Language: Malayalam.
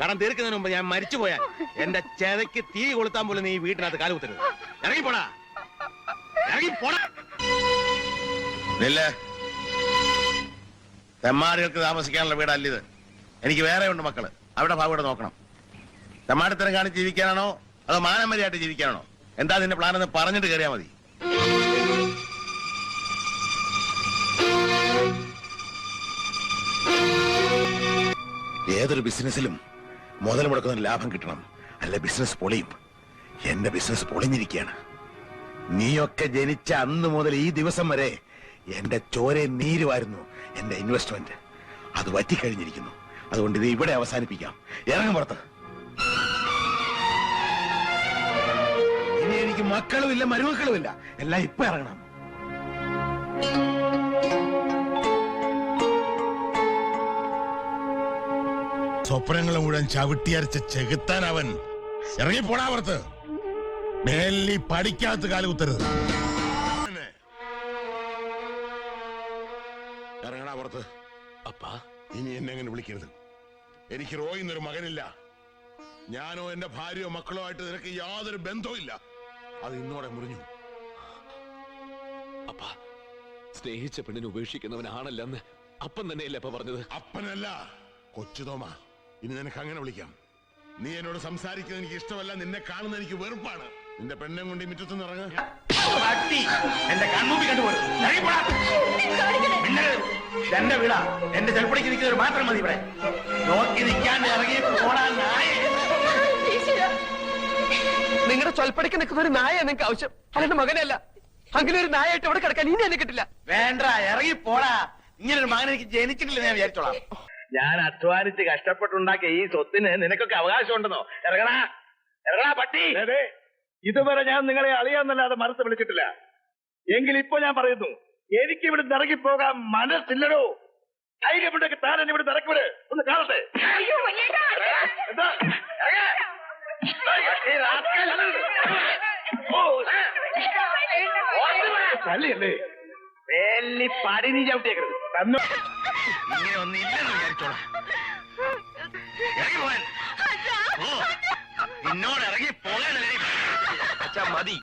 കടം തീർക്കുന്നതിന് മുമ്പ് ഞാൻ മരിച്ചു പോയാൽ എന്റെ ചെതയ്ക്ക് തീ കൊളുത്താൻ പോലും നീ ഈ വീട്ടിനകത്ത് കാലുകുത്തരുത് ഇറങ്ങിപ്പോടാ ഇറങ്ങിപ്പോടാ തെമ്മാടികൾക്ക് താമസിക്കാനുള്ള വീടല്ല ഇത്. എനിക്ക് വേറെ ഉണ്ട് മക്കൾ. അവിടെ ഭാഗം നോക്കണം. തെമ്മാടിത്തരം കാണി ജീവിക്കാനാണോ? അതോ മാനമര്യാദയായിട്ട് ജീവിക്കാനാണോ? എന്താ നിന്റെ പ്ലാൻ എന്ന് പറഞ്ഞിട്ട് കയറിയാ മതി. ഏതൊരു ബിസിനസ്സിലും മുതൽ മുടക്കുന്ന ലാഭം കിട്ടണം. അല്ല ബിസിനസ് പൊളിയും. എന്റെ ബിസിനസ് പൊളിഞ്ഞിരിക്കുകയാണ്. നീയൊക്കെ ജനിച്ച അന്ന് മുതൽ ഈ ദിവസം വരെ എന്റെ ചോരെ നീരുമായിരുന്നു എന്റെ ഇൻവെസ്റ്റ്മെന്റ് അത് വറ്റിക്കഴിഞ്ഞിരിക്കുന്നു. അതുകൊണ്ട് ഇത് ഇവിടെ അവസാനിപ്പിക്കാം. ഇറങ്ങും പുറത്ത്. ഇനി എനിക്ക് മക്കളും ഇല്ല മരുമക്കളും ഇല്ല എല്ലാം ഇപ്പൊ ഇറങ്ങണം. സ്വപ്നങ്ങൾ മുഴുവൻ ചവിട്ടിയരച്ച ചെകുത്താൻ അവൻ. ഇറങ്ങി പോടാ പുറത്ത്. മേലി പഠിക്കാത്ത കാല കുത്തരുത്. ഇറങ്ങടാ പുറത്ത്. അപ്പാ. ഇനി എന്നെ അങ്ങനെ വിളിക്കരുത്. എനിക്ക് റോയി എന്നൊരു മകനില്ല. ഞാനോ എന്റെ ഭാര്യയോ മക്കളോ ആയിട്ട് നിനക്ക് യാതൊരു ബന്ധവും ഇല്ല. അത് ഇന്നോടെ മുറിഞ്ഞു. അപ്പാ സ്നേഹിച്ച പെണ്ണിനെ ഉപേക്ഷിക്കുന്നവനാണല്ലെന്ന് അപ്പൻ തന്നെയല്ലേ അപ്പ പറഞ്ഞത്? അപ്പനല്ല കൊച്ചുതോമ. ഇനി നിനക്ക് അങ്ങനെ വിളിക്കാം. നീ എന്നോട് സംസാരിക്കുന്നത് എനിക്ക് ഇഷ്ടമല്ല നിന്നെ കാണുന്ന എനിക്ക് വെറുപ്പാണ്. നിന്റെ പെണ്ണെ കൊണ്ട് ഈ മുറ്റത്തുനിന്ന് ഇറങ്ങ. എന്റെ കൺമുമ്പി എന്റെ വീടാ എന്റെ ചെറുപ്പടിക്ക് നിൽക്കുന്നവർ മാത്രം മതി ഇവിടെ. നോക്കി നിൽക്കാൻ ഇറങ്ങി പോടാൻ നിങ്ങളുടെ ചൊൽപ്പടിക്ക് നിൽക്കുന്ന ഒരു നായ നിങ്ങൾക്ക് ആവശ്യം. അല്ലാണ്ട് മകനല്ല അങ്ങനെ ഒരു നായായിട്ട് അവിടെ കിടക്കാൻ ഇനി എന്നെ കിട്ടില്ല. വേണ്ട ഇറങ്ങി പോടാ. ഇങ്ങനൊരു ഒരു മകൻ എനിക്ക് ജനിച്ചിട്ടില്ല ഞാൻ വിചാരിച്ചോളാം. ഞാൻ അധ്വാനിച്ച് കഷ്ടപ്പെട്ടുണ്ടാക്കിയ ഈ സ്വത്തിന് നിനക്കൊക്കെ അവകാശം ഉണ്ടെന്നോ ഇറങ്ങണാ ഇറങ്ങണാ പട്ടി ഇതുവരെ ഞാൻ നിങ്ങളെ അളിയാന്നല്ലാതെ മനസ്സ് വിളിച്ചിട്ടില്ല. എങ്കിൽ ഇപ്പൊ ഞാൻ പറയുന്നു എനിക്ക് ഇവിടെ ഇറങ്ങി പോകാൻ മനസ്സില്ലടോ ധൈര്യമുണ്ടെങ്കിൽ താൻ എന്നെ ഇവിടെ ഇറക്കിവിട് ഒന്ന് കാണട്ടെ. എന്താ? ഇറങ്ങ്. പട്ടി റാസ്കൽ. ഓ, ശല്യല്ലേ വേലി പടി നീ ചവിട്ടിയേക്കരുത് ഇങ്ങനെ ഒന്നില്ലെന്ന് വിചാരിച്ചോളാം. ഇറങ്ങി പോകാൻ ഓ നിന്നോട് ഇറങ്ങി പോകാനല്ലേ അച്ഛാ മതി.